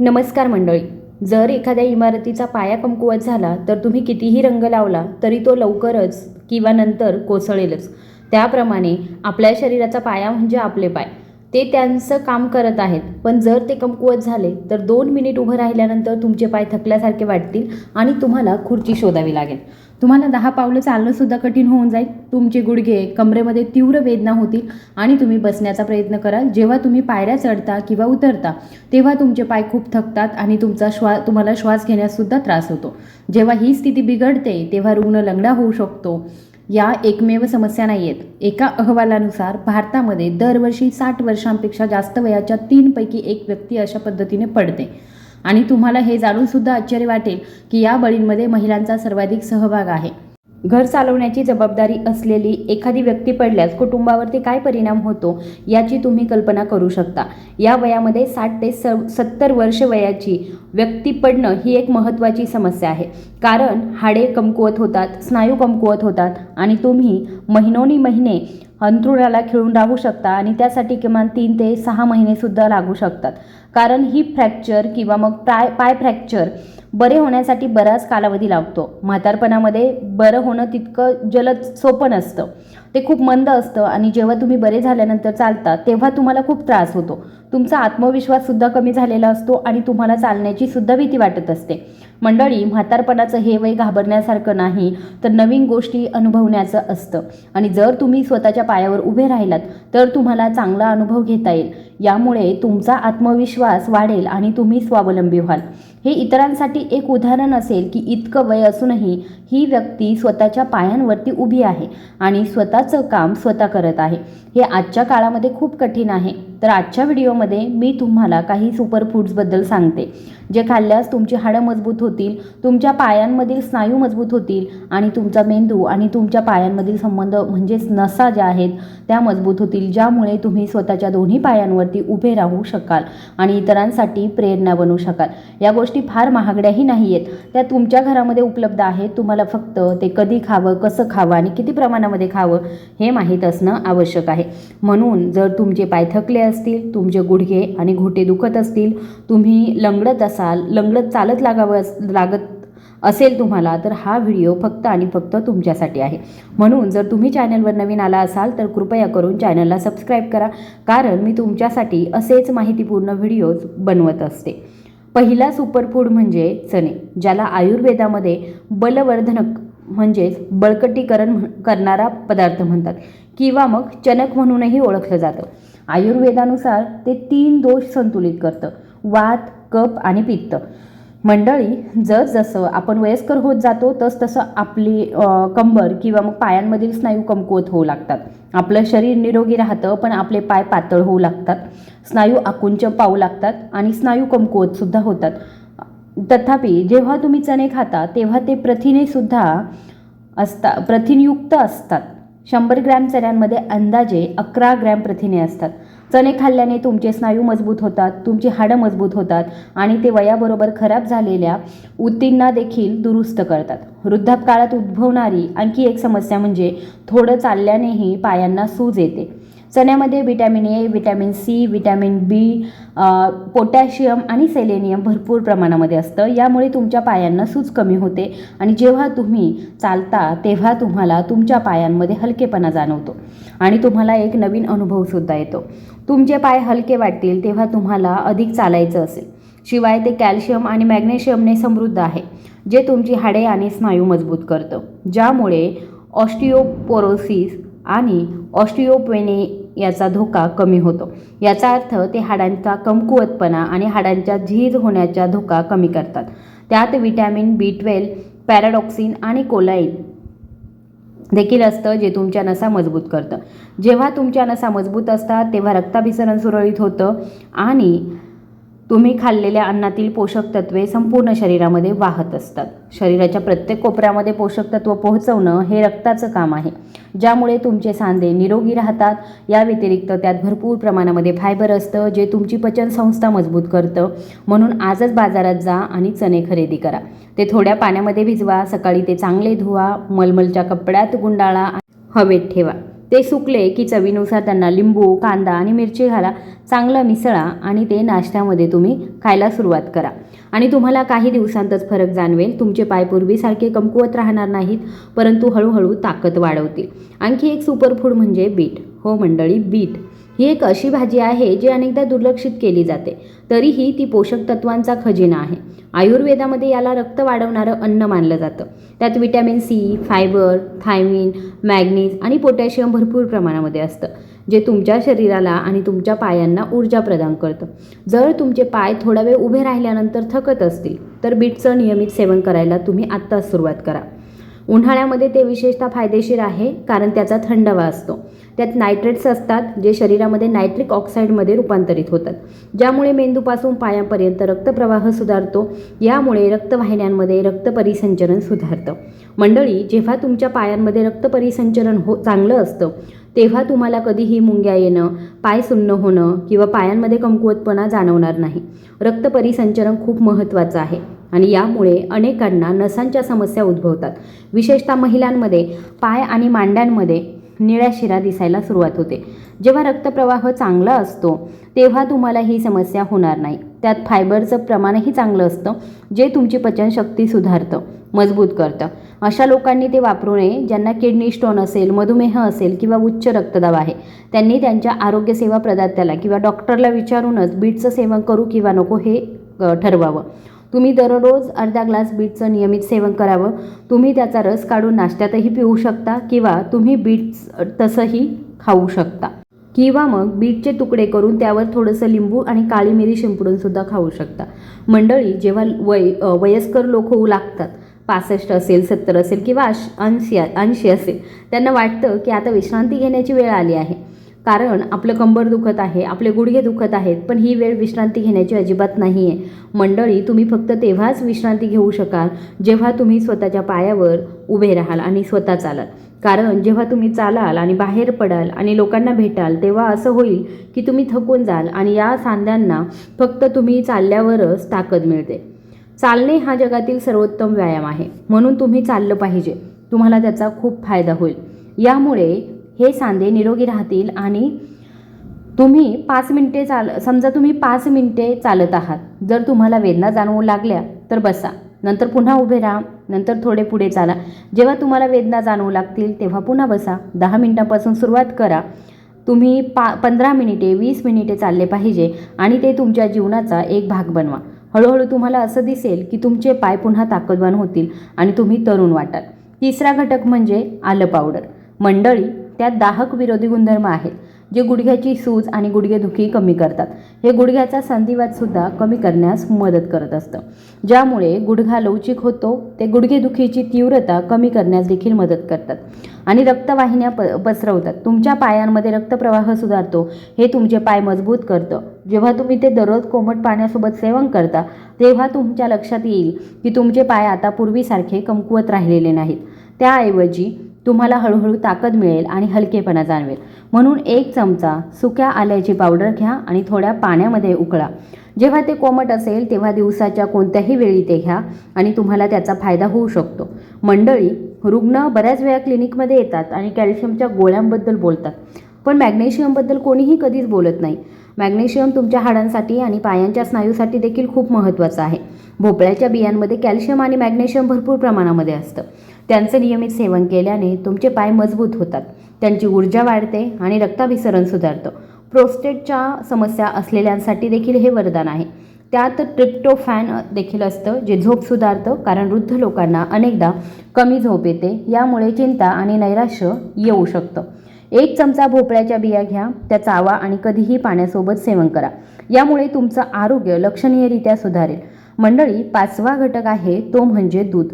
नमस्कार मंडळी. जर एखाद्या इमारतीचा पाया कमकुवत झाला तर तुम्ही कितीही रंग लावला तरी तो लवकरच किंवा नंतर कोसळेलच. त्याप्रमाणे आपल्या शरीराचा पाया म्हणजे आपले पाय. ते त्यांचं काम करत आहेत. पण जर ते कमकुवत झाले तर दोन मिनिट उभं राहिल्यानंतर तुमचे पाय थकल्यासारखे वाटतील आणि तुम्हाला खुर्ची शोधावी लागेल. तुम्हाला दहा पावलं चालणंसुद्धा कठीण होऊन जाईल. तुमचे गुडघे कमरेमध्ये तीव्र वेदना होतील आणि तुम्ही बसण्याचा प्रयत्न कराल. जेव्हा तुम्ही पायऱ्या चढता किंवा उतरता तेव्हा तुमचे पाय खूप थकतात आणि तुमचा श्वास तुम्हाला श्वास घेण्याससुद्धा त्रास होतो. जेव्हा ही स्थिती बिघडते तेव्हा रुग्ण लंगडा होऊ शकतो. या एकमेव समस्या नाही आहेत एका अहवालानुसार भारतामध्ये दरवर्षी साठ वर्षांपेक्षा जास्त वयाच्या तीनपैकी एक व्यक्ती अशा पद्धतीने पडते. आणि तुम्हाला हे जाणूनसुद्धा आश्चर्य वाटेल की या बळींमध्ये महिलांचा सर्वाधिक सहभाग आहे. घर चालवण्याची जबाबदारी असलेली एखादी व्यक्ती पडल्यास कुटुंबावरती काय परिणाम होतो याची तुम्ही कल्पना करू शकता. या वयामध्ये साठ ते स सत्तर वर्ष वयाची व्यक्ती पडणं ही एक महत्त्वाची समस्या आहे. कारण हाडे कमकुवत होतात स्नायू कमकुवत होतात आणि तुम्ही महिनोनी महिने अंथरुणाला खिळून राहू शकता आणि त्यासाठी किमान तीन ते सहा महिनेसुद्धा लागू शकतात. कारण ही फ्रॅक्चर किंवा मग पाय पाय फ्रॅक्चर बरे होण्यासाठी बराच कालावधी लागतो. म्हातारपणामध्ये बरं होणं तितकं जलद सोपं नसतं. ते खूप मंद असतं आणि जेव्हा तुम्ही बरे झाल्यानंतर चालता तेव्हा तुम्हाला खूप त्रास होतो. तुमचा आत्मविश्वाससुद्धा कमी झालेला असतो आणि तुम्हाला चालण्याची सुद्धा भीती वाटत असते. मंडळी म्हातारपणाचं हे वय घाबरण्यासारखं नाही तर नवीन गोष्टी अनुभवण्याचं असतं. आणि जर तुम्ही स्वतःच्या पायावर उभे राहिलात तर तुम्हाला चांगला अनुभव घेता येईल. यामुळे तुमचा आत्मविश्वास वाढेल आणि तुम्ही स्वावलंबी व्हाल. हे इतरांसाठी एक उदाहरण असेल की इतकं वय असूनही ही व्यक्ती स्वतःच्या पायांवरती उभी आहे आणि स्वतःचं काम स्वतः करत आहे. हे आजच्या काळामध्ये खूप कठीण आहे. तर आजच्या व्हिडिओमध्ये मी तुम्हाला काही सुपर फूड्सबद्दल सांगते. जे खाल्ल्यास तुमची हाडं मजबूत होतील तुमच्या पायांमधील स्नायू मजबूत होतील आणि तुमचा मेंदू आणि तुमच्या पायांमधील संबंध म्हणजेच नसा ज्या आहेत त्या मजबूत होतील ज्यामुळे तुम्ही स्वतःच्या दोन्ही पायांवरती उभे राहू शकाल आणि इतरांसाठी प्रेरणा बनू शकाल. या गोष्टी फार महागड्याही नाही आहेत त्या तुमच्या घरामध्ये उपलब्ध आहेत. तुम्हाला फक्त ते कधी खावं कसं खावं आणि किती प्रमाणामध्ये खावं हे माहीत असणं आवश्यक आहे. म्हणून जर तुमचे पाय थकले असतील तुमचे गुडघे आणि घोटे दुखत असतील तुम्ही लंगडत असाल लंगडत चालत लागावं अस लागत असेल तुम्हाला तर हा व्हिडिओ फक्त आणि फक्त तुमच्यासाठी आहे. म्हणून जर तुम्ही चॅनलवर नवीन आला असाल तर कृपया करून चॅनलला सबस्क्राईब करा कारण मी तुमच्यासाठी असेच माहितीपूर्ण व्हिडिओज बनवत असते. पहिला सुपरफूड म्हणजे चणे ज्याला आयुर्वेदामध्ये बलवर्धनक म्हणजेच बळकटीकरण करणारा पदार्थ म्हणतात किंवा मग चणक म्हणूनही ओळखलं जातं. आयुर्वेदानुसार ते तीन दोष संतुलित करतं. वात कप आणि पित्त. मंडळी जसजसं आपण वयस्कर होत जातो तस तसं आपली कंबर किंवा मग पायांमधील स्नायू कमकुवत होऊ लागतात. आपलं शरीर निरोगी राहतं पण आपले पाय पातळ होऊ लागतात. स्नायू आकुंच पाहू लागतात आणि स्नायू कमकुवतसुद्धा होतात. तथापि जेव्हा तुम्ही चणे खाता तेव्हा ते प्रथिनेसुद्धा असता प्रथिनयुक्त असतात. शंभर ग्रॅम चण्यांमध्ये अंदाजे अकरा ग्रॅम प्रथिने असतात. चणे खाल्ल्याने तुमचे स्नायू मजबूत होतात तुमची हाडं मजबूत होतात आणि ते वयाबरोबर खराब झालेल्या ऊतींना देखील दुरुस्त करतात. वृद्धापकाळात उद्भवणारी आणखी एक समस्या म्हणजे थोडं चालल्यानेही पायांना सूज येते. चण्यामध्ये vitamin A vitamin C vitamin B potassium आणि सेलेनियम भरपूर प्रमाणामध्ये असतं. यामुळे तुमच्या पायांना सूज कमी होते आणि जेव्हा तुम्ही चालता तेव्हा तुम्हाला तुमच्या पायांमध्ये हलकेपणा जाणवतो आणि तुम्हाला एक नवीन अनुभवसुद्धा येतो. तुमचे पाय हलके वाटतील तेव्हा तुम्हाला अधिक चालायचं असेल. शिवाय ते कॅल्शियम आणि मॅग्नेशियमने समृद्ध आहे जे तुमची हाडे आणि स्नायू मजबूत करतं. ज्यामुळे ऑस्टिओपोरोसिस आणि ऑस्टिओपेने याचा धोका कमी होतो. याचा अर्थ ते हाडांचा कमकुवतपणा आणि हाडांच्या झीज होण्याचा धोका कमी करतात. त्यात विटॅमिन बी ट्वेल्व पॅराडॉक्सिन आणि कोलाईन देखील असतं जे तुमच्या नसा मजबूत करतं. जेव्हा तुमच्या नसा मजबूत असतात तेव्हा रक्ताभिसरण सुरळीत होतं आणि तुम्ही खाल्लेल्या अन्नातील पोषक तत्वे संपूर्ण शरीरामध्ये वाहत असतात. शरीराच्या प्रत्येक कोपऱ्यामध्ये पोषक तत्व पोहोचवणं हे रक्ताचं काम आहे. ज्यामुळे तुमचे सांधे निरोगी राहतात. या व्यतिरिक्त त्यात भरपूर प्रमाणामध्ये फायबर असतं जे तुमची पचनसंस्था मजबूत करतं. म्हणून आजच बाजारात जा आणि चणे खरेदी करा. ते थोड्या पाण्यामध्ये भिजवा सकाळी ते चांगले धुवा मलमलच्या कपड्यात गुंडाळा हवेत ठेवा. ते सुकले की चवीनुसार त्यांना लिंबू कांदा आणि मिरची घाला. चांगलं मिसळा आणि ते नाश्त्यामध्ये तुम्ही खायला सुरुवात करा. आणि तुम्हाला काही दिवसांतच फरक जाणवेल. तुमचे पाय पूर्वीसारखे कमकुवत राहणार नाहीत परंतु हळूहळू ताकद वाढवतील. आणखी एक सुपरफूड म्हणजे बीट. हो मंडळी बीट. ही एक अशी भाजी आहे जी अनेकदा दुर्लक्षित केली जाते. तरीही ती पोषक तत्वांचा खजिना आहे. आयुर्वेदामध्ये याला रक्त वाढवणारं अन्न मानलं जातं. त्यात vitamin C fibre thiamine manganese आणि पोटॅशियम भरपूर प्रमाणामध्ये असतं जे तुमच्या शरीराला आणि तुमच्या पायांना ऊर्जा प्रदान करतं. जर तुमचे पाय थोडा वेळ उभे राहिल्यानंतर थकत असतील तर बीटचं नियमित सेवन करायला तुम्ही आत्ताच सुरुवात करा. उन्हाळ्यामध्ये ते विशेषतः फायदेशीर आहे कारण त्याचा थंडावा असतो. त्यात नायट्रेट्स असतात जे शरीरामध्ये नायट्रिक ऑक्साईडमध्ये रूपांतरित होतात. ज्यामुळे मेंदूपासून पायापर्यंत रक्तप्रवाह सुधारतो यामुळे रक्तवाहिन्यांमध्ये रक्तपरिसंचरण सुधारतं. मंडळी जेव्हा तुमच्या पायांमध्ये रक्तपरिसंचरण हो चांगलं असतं तेव्हा तुम्हाला कधीही मुंग्या येणं पाय सुन्न होणं किंवा पायांमध्ये कमकुवतपणा जाणवणार नाही. रक्तपरिसंचरण खूप महत्त्वाचं आहे. आणि यामुळे अनेकांना नसांच्या समस्या उद्भवतात. विशेषतः महिलांमध्ये पाय आणि मांड्यांमध्ये निळ्या शिरा दिसायला सुरुवात होते. जेव्हा रक्तप्रवाह चांगला असतो तेव्हा तुम्हाला ही समस्या होणार नाही. त्यात फायबरचं प्रमाणही चांगलं असतं जे तुमची पचनशक्ती सुधारतं मजबूत करतं. अशा लोकांनी ते वापरू नये ज्यांना किडनी स्टोन असेल मधुमेह असेल किंवा उच्च रक्तदाब आहे. त्यांनी त्यांच्या आरोग्यसेवा प्रदात्याला किंवा डॉक्टरला विचारूनच बीटचं सेवन करू किंवा नको हे ठरवावं. तुम्ही दररोज अर्धा ग्लास बीटचं नियमित सेवन करावं. तुम्ही त्याचा रस काढून नाश्त्यातही पिऊ शकता किंवा तुम्ही बीट्स तसंही खाऊ शकता. किंवा मग बीटचे तुकडे करून त्यावर थोडंसं लिंबू आणि काळी मिरी शिंपडूनसुद्धा खाऊ शकता. मंडळी जेव्हा वय वयस्कर लोक होऊ लागतात पासष्ट असेल सत्तर असेल किंवा ऐंशी ऐंशी असेल त्यांना वाटतं की आता विश्रांती घेण्याची वेळ आली आहे. कारण आपलं कंबर दुखत आहे आपले गुडघे दुखत आहेत पण ही वेळ विश्रांती घेण्याची अजिबात नाही आहे मंडळी तुम्ही फक्त तेव्हाच विश्रांती घेऊ शकाल जेव्हा तुम्ही स्वतःच्या पायावर उभे राहाल आणि स्वतः चालाल. कारण जेव्हा तुम्ही चालाल आणि बाहेर पडाल आणि लोकांना भेटाल तेव्हा असं होईल की तुम्ही थकून जाल आणि या सांध्यांना फक्त तुम्ही चालल्यावरच ताकद मिळते. चालणे हा जगातील सर्वोत्तम व्यायाम आहे. म्हणून तुम्ही चाललं पाहिजे. तुम्हाला त्याचा खूप फायदा होईल. यामुळे हे सांधे निरोगी राहतील आणि तुम्ही पाच मिनिटे चाल समजा तुम्ही पाच मिनिटे चालत आहात. जर तुम्हाला वेदना जाणवू लागल्या तर बसा. नंतर पुन्हा उभे राहा. नंतर थोडे पुढे चाला. जेव्हा तुम्हाला वेदना जाणवू लागतील तेव्हा पुन्हा बसा. दहा मिनटापासून सुरुवात करा. तुम्ही पा पंधरा मिनिटे वीस मिनिटे चालले पाहिजे आणि ते तुमच्या जीवनाचा एक भाग बनवा. हळूहळू तुम्हाला असं दिसेल की तुमचे पाय पुन्हा ताकदवान होतील आणि तुम्ही तरुण वाटाल. तिसरा घटक म्हणजे आलं पावडर. मंडळी त्यात दाहक विरोधी गुणधर्म आहेत जे गुडघ्याची सूज आणि गुडघेदुखी कमी करतात. हे गुडघ्याचा संधिवातसुद्धा कमी करण्यास मदत करत असतं. ज्यामुळे गुडघा लवचिक होतो ते गुडघेदुखीची तीव्रता कमी करण्यास देखील मदत करतात आणि रक्तवाहिन्या प पसरवतात. तुमच्या पायांमध्ये रक्तप्रवाह सुधारतो हे तुमचे पाय मजबूत करतं. जेव्हा तुम्ही ते दररोज कोमट पाण्यासोबत सेवन करता तेव्हा तुमच्या लक्षात येईल की तुमचे पाय आता पूर्वीसारखे कमकुवत राहिलेले नाहीत. त्याऐवजी तुम्हाला हळूहळू ताकद मिळेल आणि हलकेपणा जाणवेल. म्हणून एक चमचा सुक्या आल्याची पावडर घ्या आणि थोड्या पाण्यामध्ये उकळा. जेव्हा ते कोमट असेल तेव्हा दिवसाच्या कोणत्याही वेळी ते घ्या आणि तुम्हाला त्याचा फायदा होऊ शकतो. मंडळी रुग्ण बऱ्याच वेळा क्लिनिकमध्ये येतात आणि कॅल्शियमच्या गोळ्यांबद्दल बोलतात. पण मॅग्नेशियमबद्दल कोणीही कधीच बोलत नाही. मॅग्नेशियम तुमच्या हाडांसाठी आणि पायांच्या स्नायूसाठी देखील खूप महत्त्वाचं आहे. भोपळ्याच्या बियांमध्ये कॅल्शियम आणि मॅग्नेशियम भरपूर प्रमाणामध्ये असतं. त्यांचं नियमित सेवन केल्याने तुमचे पाय मजबूत होतात. त्यांची ऊर्जा वाढते आणि रक्ताभिसरण सुधारतं. प्रोस्टेटच्या समस्या असलेल्यांसाठी देखील हे वरदान आहे. त्यात ट्रिप्टोफॅन देखील असतं जे झोप सुधारतं कारण वृद्ध लोकांना अनेकदा कमी झोप येते. यामुळे चिंता आणि नैराश्य येऊ शकतं. एक चमचा भोपळ्याच्या बिया घ्या त्या चावा आणि कधीही पाण्यासोबत सेवन करा. यामुळे तुमचं आरोग्य लक्षणीयरित्या सुधारेल. मंडळी पाचवा घटक आहे तो म्हणजे दूध.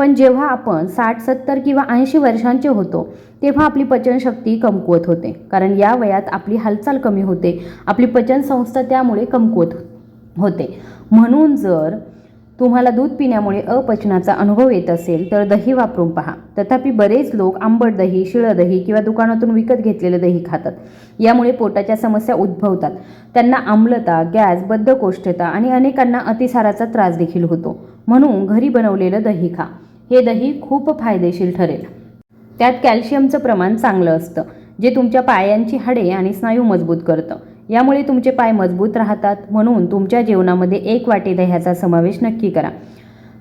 पण जेव्हा आपण साठ सत्तर किंवा ऐंशी वर्षांचे होतो तेव्हा आपली पचनशक्ती कमकुवत होते. कारण या वयात आपली हालचाल कमी होते. आपली पचनसंस्था त्यामुळे कमकुवत होते. म्हणून जर तुम्हाला दूध पिण्यामुळे अपचनाचा अनुभव येत असेल तर दही वापरून पहा. तथापि बरेच लोक आंबट दही शिळं दही किंवा दुकानातून विकत घेतलेलं दही खातात. यामुळे पोटाच्या समस्या उद्भवतात. त्यांना आम्लता गॅस बद्धकोष्ठता आणि अनेकांना अतिसाराचा त्रास देखील होतो. म्हणून घरी बनवलेलं दही खा. हे दही खूप फायदेशीर ठरेल. त्यात कॅल्शियमचं प्रमाण चांगलं असतं जे तुमच्या पायांची हाडे आणि स्नायू मजबूत करतं. यामुळे तुमचे पाय मजबूत राहतात म्हणून तुमच्या जेवणामध्ये एक वाटी दह्याचा समावेश नक्की करा.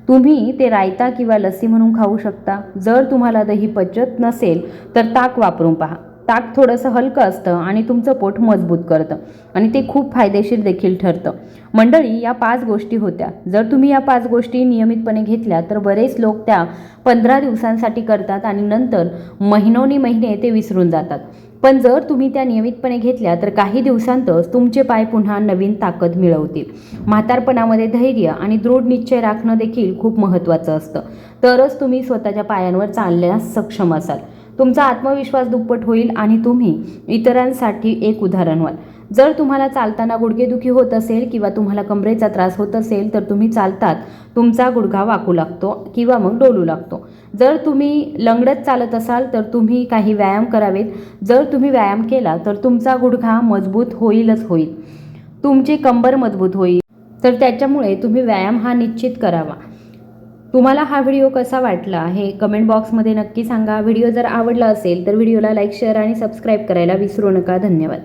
तुम्ही ते रायता किंवा लस्सी म्हणून खाऊ शकता. जर तुम्हाला दही पचत नसेल तर ताक वापरून पहा. ताक थोडंसं हलकं असतं आणि तुमचं पोट मजबूत करतं. आणि ते खूप फायदेशीर देखील ठरतं. मंडळी या पाच गोष्टी होत्या. जर तुम्ही या पाच गोष्टी नियमितपणे घेतल्या तर बरेच लोक त्या पंधरा दिवसांसाठी करतात आणि नंतर महिनोनी महिने ते विसरून जातात. पण जर तुम्ही त्या नियमितपणे घेतल्या तर काही दिवसांतच तुमचे पाय पुन्हा नवीन ताकद मिळवतील. म्हातारपणामध्ये धैर्य आणि दृढ निश्चय राखणं देखील खूप महत्त्वाचं असतं. तरच तुम्ही स्वतःच्या पायांवर चालण्यास सक्षम असाल. तुमचा आत्मविश्वास दुप्पट होईल आणि तुम्ही इतरांसाठी एक उदाहरण व्हाल. जर तुम्हाला चालताना गुडघेदुखी होत असेल किंवा तुम्हाला कमरेचा त्रास होत असेल तर तुम्ही चालतात तुमचा गुडघा वाकू लागतो किंवा मग डोलू लागतो. जर तुम्ही लंगडत चालत असाल तर तुम्ही काही व्यायाम करावेत. जर तुम्ही व्यायाम केला तर तुमचा गुडघा मजबूत होईलच होईल. तुमची कंबर मजबूत होईल. तर त्याच्यामुळे तुम्ही व्यायाम हा निश्चित करावा. तुम्हाला हा व्हिडिओ कसा वाटला हे कमेंट बॉक्समध्ये नक्की सांगा. व्हिडिओ जर आवडला असेल तर व्हिडिओला लाईक शेअर आणि सबस्क्राईब करायला विसरू नका. धन्यवाद.